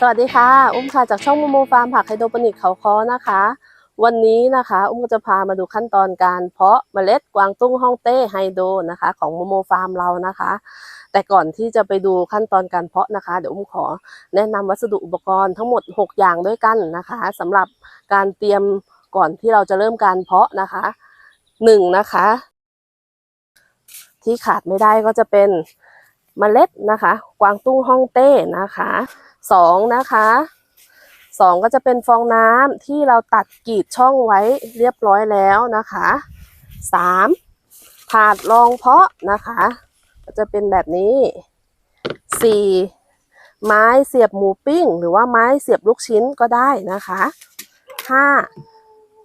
สวัสดีค่ะ อุ้มค่ะจากช่องโมโมฟาร์มผักไฮโดรปนิกเขาคอนะคะ วันนี้นะคะ อุ้มก็จะพามาดูขั้นตอนการเพาะเมล็ดกวางตุ้งฮ่องเต้ไฮโดรนะคะ ของโมโมฟาร์มเรานะคะ แต่ก่อนที่จะไปดูขั้นตอนการเพาะนะคะ เดี๋ยวอุ้มขอแนะนำวัสดุอุปกรณ์ทั้งหมด 6 อย่างด้วยกันนะคะสำหรับการเตรียมก่อนที่เราจะเริ่มการเพาะนะคะหนึ่งนะคะ ที่ขาดไม่ได้ก็จะเป็นเมล็ดนะคะ กวางตุ้งฮ่องเต้นะคะ สองนะคะสองก็จะเป็นฟองน้ำที่เราตัดกรีดช่องไว้เรียบร้อยแล้วนะคะสามถาดรองเพาะนะคะ ก็จะเป็นแบบนี้สี่ไม้เสียบหมูปิ้ง หรือว่าไม้เสียบลูกชิ้นก็ได้นะคะห้า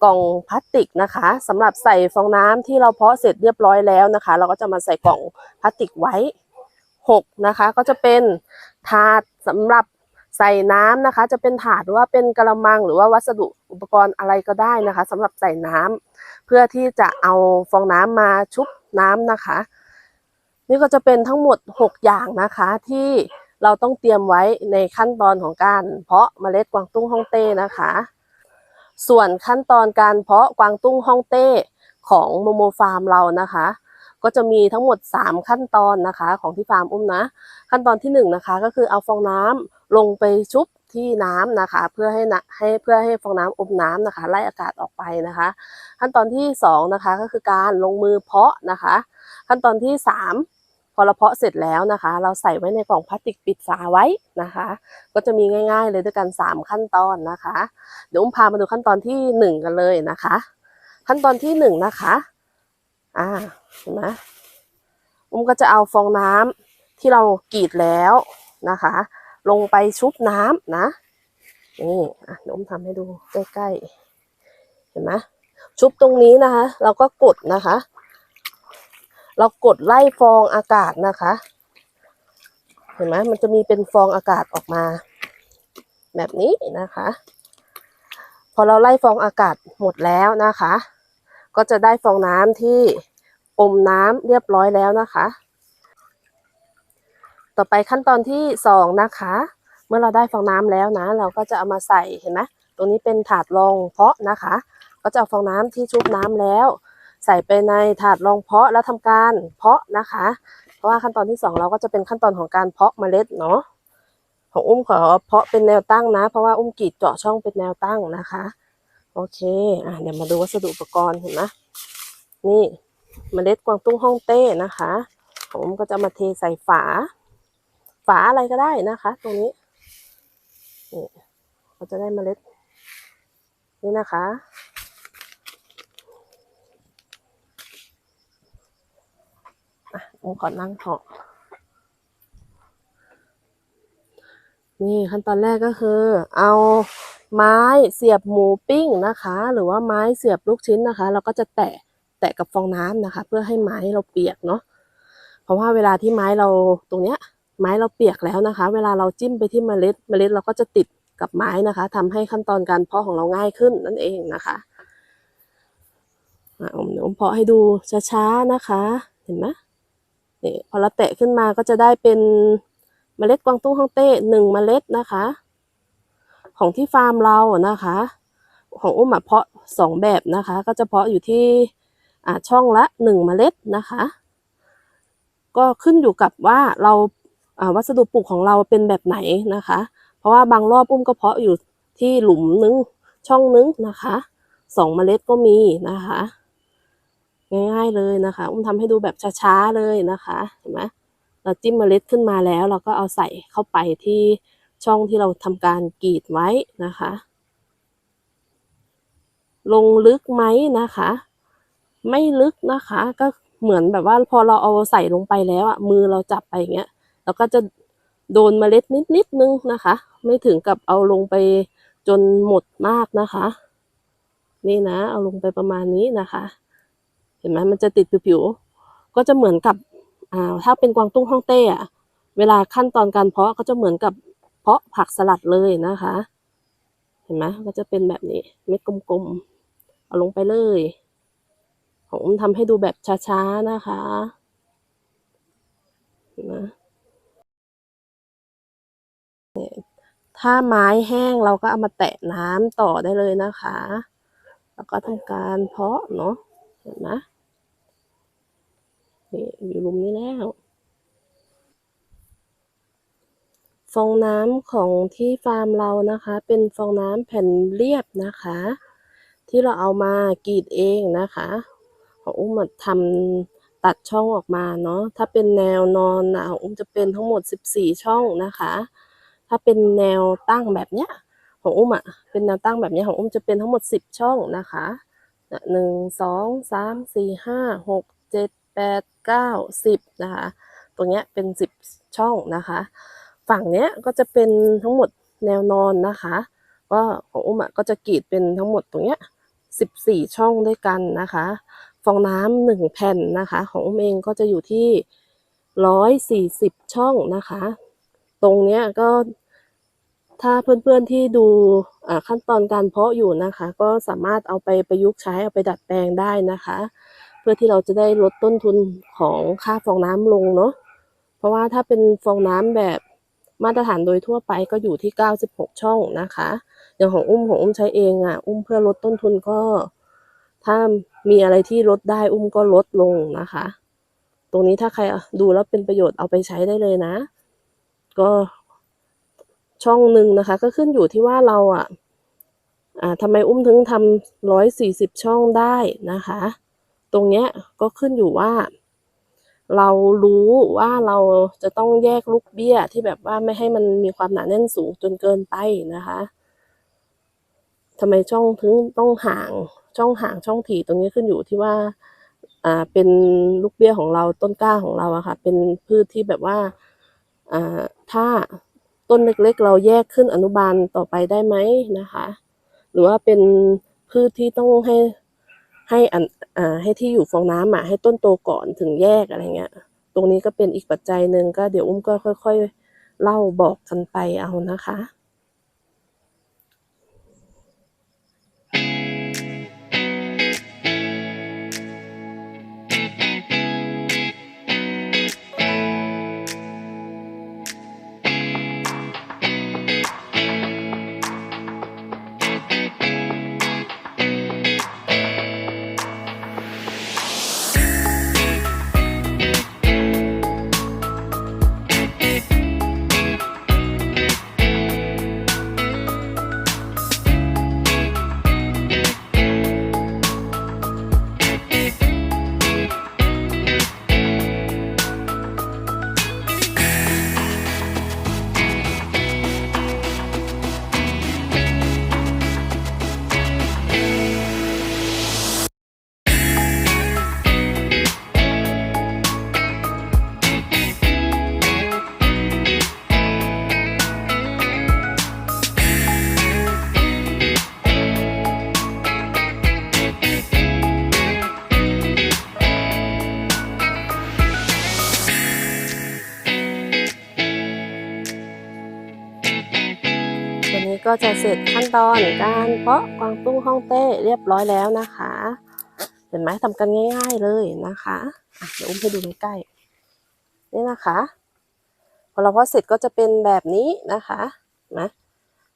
กล่องพลาสติกนะคะสำหรับใส่ฟองน้ำที่เราเพาะเสร็จเรียบร้อยแล้วนะคะ เราก็จะมาใส่กล่องพลาสติกไว้หกนะคะ ก็จะเป็นถาดสำหรับ ใส่น้ำนะคะ จะเป็นถาดหรือว่าเป็นกระมังหรือว่าวัสดุอุปกรณ์อะไรก็ได้นะคะสำหรับใส่น้ำเพื่อที่จะเอาฟองน้ำมาชุบน้ำนะคะ นี่ก็จะเป็นทั้งหมด 6 อย่างนะคะที่เราต้องเตรียมไว้ในขั้นตอนของการ เพาะเมล็ดกวางตุ้งฮ่องเต้นะคะ ส่วนขั้นตอนการเพาะกวางตุ้งฮ่องเต้ของโมโมฟาร์มเรานะคะ ก็จะมีทั้งหมด 3 ขั้นตอนนะคะ ของที่ฟาร์มอุ้มนะ ขั้นตอนที่1นงนะคะก็คือเอาฟองน้ำลงไปชุบที่น้ำนะคะ เพื่อให้นะให้เพื่อให้ฟองน้ำอมน้ำนะคะ ไล่อากาศออกไปนะคะ ขั้นตอนที่2นะคะก็คือการลงมือเพาะนะคะ ขั้นตอนที่ 3พอเราเพาะเสร็จแล้วนะคะ เราใส่ไว้ในกล่องพลาสติกปิดฝาไว้นะคะ ก็จะมีง่าย ๆ เลยด้วยกัน 3 ขั้นตอนนะคะ เดี๋ยวอุ้มพามาดูขั้นตอนที่ 1 กันเลยนะคะ ขั้นตอนที่ 1 นะคะ อ่าเห็นไหมอุ้มก็จะเอาฟองน้ำที่เรากรีดแล้วนะคะ ลงไปชุบน้ำนะนี่อะเดี๋ยวอุ้มทำให้ดูใกล้ๆเห็นไหมชุบตรงนี้นะคะ เราก็กดนะคะ เรากดไล่ฟองอากาศนะคะ เห็นไหมมันจะมีเป็นฟองอากาศออกมา แบบนี้นะคะ พอเราไล่ฟองอากาศหมดแล้วนะคะ ก็จะได้ฟองน้ำที่อมน้ำเรียบร้อยแล้วนะคะ ต่อไปขั้นตอนที่สองนะคะ เมื่อเราได้ฟองน้ำแล้วนะ เราก็จะเอามาใส่เห็นไหมตรงนี้เป็นถาดรองเพาะนะคะ ก็จะเอาฟองน้ำที่ชุบน้ำแล้ว ใส่ไปในถาดรองเพาะแล้วทำการเพาะนะคะ เพราะว่าขั้นตอนที่สองเราก็จะเป็นขั้นตอนของการเพาะเมล็ดเนาะของอุ้มขอเพาะเป็นแนวตั้งนะ เพราะว่าอุ้มกีดเจาะช่องเป็นแนวตั้งนะคะ โอเค อะ เดี๋ยวมาดูวัสดุอุปกรณ์เห็นไหมนี่เมล็ดกวางตุ้งฮ่องเต้นะคะของอุ้มก็จะมาเทใส่ฝา ฝาอะไรก็ได้นะคะ ตรงนี้นี่เราจะได้เมล็ด นี่นะคะ อะผมขอนั่งเถาะนี่ขั้นตอนแรกก็คือ เอา ไม้เสียบหมูปิ้งนะคะ หรือว่าไม้เสียบลูกชิ้นนะคะ เราก็จะแตะแตะกับฟองน้ำนะคะ เพื่อให้ไม้เราเปียกเนาะเพราะว่าเวลาที่ไม้เราตรงเนี้ยไม้เราเปียกแล้วนะคะ เวลาเราจิ้มไปที่เมล็ด เมล็ดเราก็จะติดกับไม้นะคะทำให้ขั้นตอนการเพาะของเราง่ายขึ้นนั่นเองนะคะอะผมเดี๋ยวผมเพาะให้ดูช้าๆนะคะ เห็นไหมนี่พอเราแตะขึ้นมาก็จะได้เป็นเมล็ดกวางตุ้งฮ่องเต้หนึ่งเมล็ดนะคะ ของที่ฟาร์มเรานะคะ ของอุ้มเพาะสองแบบนะคะ ก็จะเพาะอยู่ที่อ่าช่องละหนึ่งเมล็ดนะคะ ก็ขึ้นอยู่กับว่าเราอ่าวัสดุปลูกของเราเป็นแบบไหนนะคะ เพราะว่าบางรอบอุ้มก็เพาะอยู่ที่หลุมนึงช่องนึงนะคะสองเมล็ดก็มีนะคะ ง่ายๆเลยนะคะ อุ้มทำให้ดูแบบช้าๆเลยนะคะเห็นไหมเราจิ้มเมล็ดขึ้นมาแล้ว เราก็เอาใส่เข้าไปที่ ช่องที่เราทำการกรีดไว้นะคะ ลงลึกไหมนะคะ ไม่ลึกนะคะ ก็เหมือนแบบว่าพอเราเอาใส่ลงไปแล้วอะมือเราจับไปอย่างเงี้ยเราก็จะโดนเมล็ดนิดนิดนึงนะคะ ไม่ถึงกับเอาลงไปจนหมดมากนะคะ นี่นะ เอาลงไปประมาณนี้นะคะ เห็นไหมมันจะติดผิวๆก็จะเหมือนกับอ่าถ้าเป็นกวางตุ้งฮ่องเต้อะเวลาขั้นตอนการเพาะก็จะเหมือนกับ เพาะผักสลัดเลยนะคะ เห็นไหมก็จะเป็นแบบนี้เม็ดกลมๆ เอาลงไปเลย ของอุ้มทำให้ดูแบบช้าๆนะคะเห็นไหมเนี่ยถ้าไม้แห้งเราก็เอามาแตะน้ำต่อได้เลยนะคะ แล้วก็ทำการเพาะเนาะเห็นไหมนี่อยู่ลุมนี้แล้ว ฟองน้ำของที่ฟาร์มเรานะคะ เป็นฟองน้ำแผ่นเรียบนะคะ ที่เราเอามากรีดเองนะคะของอุ้มทำตัดช่องออกมาเนาะถ้าเป็นแนวนอนนะของอุ้มจะเป็นทั้งหมด 14 ช่องนะคะ ถ้าเป็นแนวตั้งแบบเนี้ยของอุ้มอะเป็นแนวตั้งแบบเนี้ยของอุ้มจะเป็นทั้งหมด 10 ช่องนะคะหนึ่งสองสามสี่ห้าหกเจ็ดแปดเก้าสิบนะคะ ตรงเนี้ยเป็น 10 ช่องนะคะ ฝั่งเนี้ยก็จะเป็นทั้งหมดแนวนอนนะคะ ก็ของอุ้มก็จะกรีดเป็นทั้งหมดตรงเนี้ย14ช่องด้วยกันนะคะ ฟองน้ำหนึ่งแผ่นนะคะ ของอุ้มเองก็จะอยู่ที่ร้อยสี่สิบช่องนะคะ ตรงเนี้ยก็ถ้าเพื่อนๆที่ดูขั้นตอนการเพาะอยู่นะคะ ก็สามารถเอาไปประยุกต์ใช้เอาไปดัดแปลงได้นะคะ เพื่อที่เราจะได้ลดต้นทุนของค่าฟองน้ำลงเนาะเพราะว่าถ้าเป็นฟองน้ำแบบ มาตรฐานโดยทั่วไปก็อยู่ที่ 96 ช่องนะคะ อย่างของอุ้มของอุ้มใช้เองอะ อุ้มเพื่อลดต้นทุนก็ ถ้ามีอะไรที่ลดได้อุ้มก็ลดลงนะคะ ตรงนี้ถ้าใครดูแล้วเป็นประโยชน์เอาไปใช้ได้เลยนะ ก็ช่องหนึ่งนะคะ ก็ขึ้นอยู่ที่ว่าเราอะอ่าทำไมอุ้มถึงทำร้อยสี่สิบช่องได้นะคะ ตรงเนี้ยก็ขึ้นอยู่ว่า เรารู้ว่าเราจะต้องแยกลูกเบี้ยที่แบบว่าไม่ให้มันมีความหนาแน่นสูงจนเกินไปนะคะทำไมช่องถึงต้องห่างช่องห่างช่องถี่ตรงนี้ขึ้นอยู่ที่ว่าอ่าเป็นลูกเบี้ยของเราต้นกล้าของเราอะค่ะ เป็นพืชที่แบบว่าอ่าถ้าต้นเล็กๆ เราแยกขึ้นอนุบาลต่อไปได้ไหมนะคะ หรือว่าเป็นพืชที่ต้องให้ ให้อันอ่าให้ที่อยู่ฟองน้ำอะให้ต้นโตก่อนถึงแยกอะไรเงี้ย ตรงนี้ก็เป็นอีกปัจจัยหนึ่งก็เดี๋ยวอุ้มก็ค่อย ๆ เล่าบอกกันไปเอานะคะ ก็จะเสร็จขั้นตอนการเพาะกวางตุ้งฮ่องเต้เรียบร้อยแล้วนะคะ เห็นไหมทำกันง่าย ๆเลยนะคะะเดี๋ยวอุ้มให้ดูใกล้ๆนี่นะคะ พอเราเพาะเสร็จก็จะเป็นแบบนี้นะคะนไหม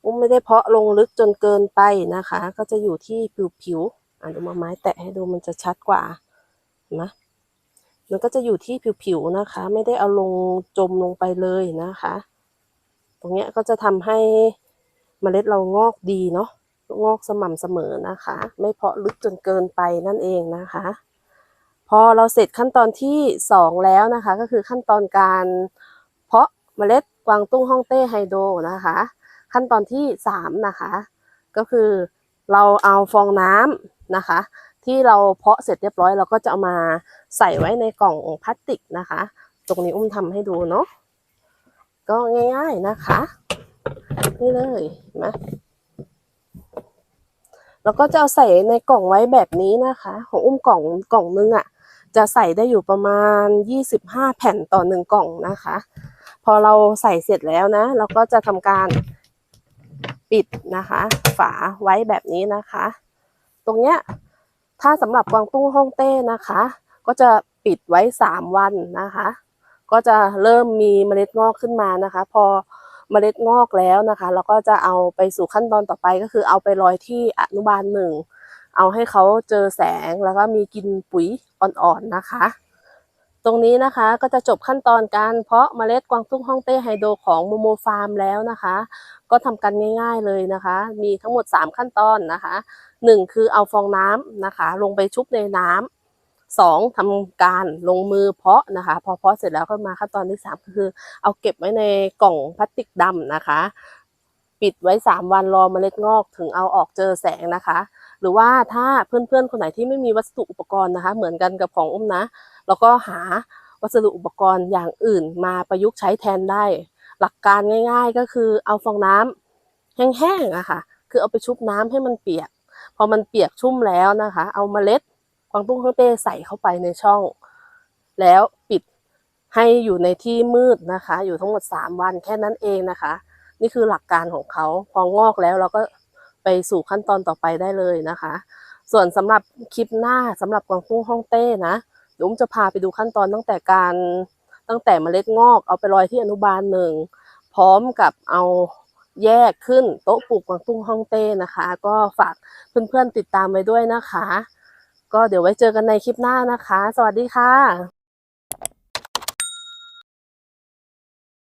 อุ้มไม่ได้เพาะลงลึกจนเกินไปนะคะ ก็จะอยู่ที่ผิวๆอะดูมาไม้แตะให้ดูมันจะชัดกว่าเห็นไหมมันก็จะอยู่ที่ผิวๆนะคะ ไม่ได้เอาลงจมลงไปเลยนะคะ ตรงเนี้ยก็จะทำให้ เมล็ดเรางอกดีเนาะงอกสม่ำเสมอนะคะ ไม่เพาะลึกจนเกินไปนั่นเองนะคะ พอเราเสร็จขั้นตอนที่สองแล้วนะคะ ก็คือขั้นตอนการเพาะเมล็ดกวางตุ้งฮ่องเต้ไฮโดรนะคะ ขั้นตอนที่สามนะคะ ก็คือเราเอาฟองน้ำนะคะ ที่เราเพาะเสร็จเรียบร้อยเราก็จะเอามาใส่ไว้ในกล่องพลาสติกนะคะ ตรงนี้อุ้มทำให้ดูเนาะก็ง่าย ๆนะคะ นี่เลยนไหมแล้วก็จะเอาใส่ในกล่องไว้แบบนี้นะคะ ของอุ้มกล่องกล่องนึงอะ จะใส่ได้อยู่ประมาณ 25 แผ่นต่อหนึ่งกล่องนะคะ พอเราใส่เสร็จแล้วนะ เราก็จะทำการปิดนะคะ ฝาไว้แบบนี้นะคะ ตรงเนี้ยถ้าสำหรับกวางตุ้งฮ่องเต้นะคะ ก็จะปิดไว้ 3 วันนะคะ ก็จะเริ่มมีเมล็ดงอกขึ้นมานะคะ พอ เมล็ดงอกแล้วนะคะ แล้วก็จะเอาไปสู่ขั้นตอนต่อไปก็คือเอาไปลอยที่อนุบาลหนึ่งเอาให้เขาเจอแสงแล้วก็มีกินปุ๋ยอ่อนๆนะคะ ตรงนี้นะคะก็จะจบขั้นตอนการเพาะเมล็ดกวางตุ้งฮ่องเต้ไฮโดรของโมโมฟาร์มแล้วนะคะ ก็ทำกันง่าย ๆเลยนะคะ มีทั้งหมด 3 ขั้นตอนนะคะหนึ่งคือเอาฟองน้ำนะคะ ลงไปชุบในน้ำ สองทำการลงมือเพาะนะคะ พอเพาะเสร็จแล้วก็มาขั้นตอนที่สามก็คือ เอาเก็บไว้ในกล่องพลาสติกดำนะคะ ปิดไว้3วันรอเมล็ดงอกถึงเอาออกเจอแสงนะคะ หรือว่าถ้าเพื่อนๆคนไหนที่ไม่มีวัสดุอุปกรณ์นะคะ เหมือนกันกับของอุ้มนะ แล้วก็หาวัสดุอุปกรณ์อย่างอื่นมาประยุกต์ใช้แทนได้ หลักการง่าย ๆ ก็คือเอาฟองน้ำแห้งๆอะค่ะ คือเอาไปชุบน้ำให้มันเปียก พอมันเปียกชุ่มแล้วนะคะ เอาเมล็ด วางตุ้งข้างเต้ใส่เข้าไปในช่อง แล้วปิดให้อยู่ในที่มืดนะคะ อยู่ทั้งหมด 3 วันแค่นั้นเองนะคะ นี่คือหลักการของเขาพองอกแล้วเราก็ไปสู่ขั้นตอนต่อไปได้เลยนะคะ ส่วนสำหรับคลิปหน้าสำหรับกวางตุ้งฮ่องเต้นะเดี๋ยวอุ้มจะพาไปดูขั้นตอนตั้งแต่การตั้งแต่เมล็ดงอกเอาไปลอยที่อนุบาลหนึ่งพร้อมกับเอาแยกขึ้นโต๊ะปลูกกวางตุ้งฮ่องเต้นะคะ ก็ฝากเพื่อนๆติดตามไว้ด้วยนะคะ ก็เดี๋ยวไว้เจอกันในคลิปหน้านะคะ สวัสดีค่ะ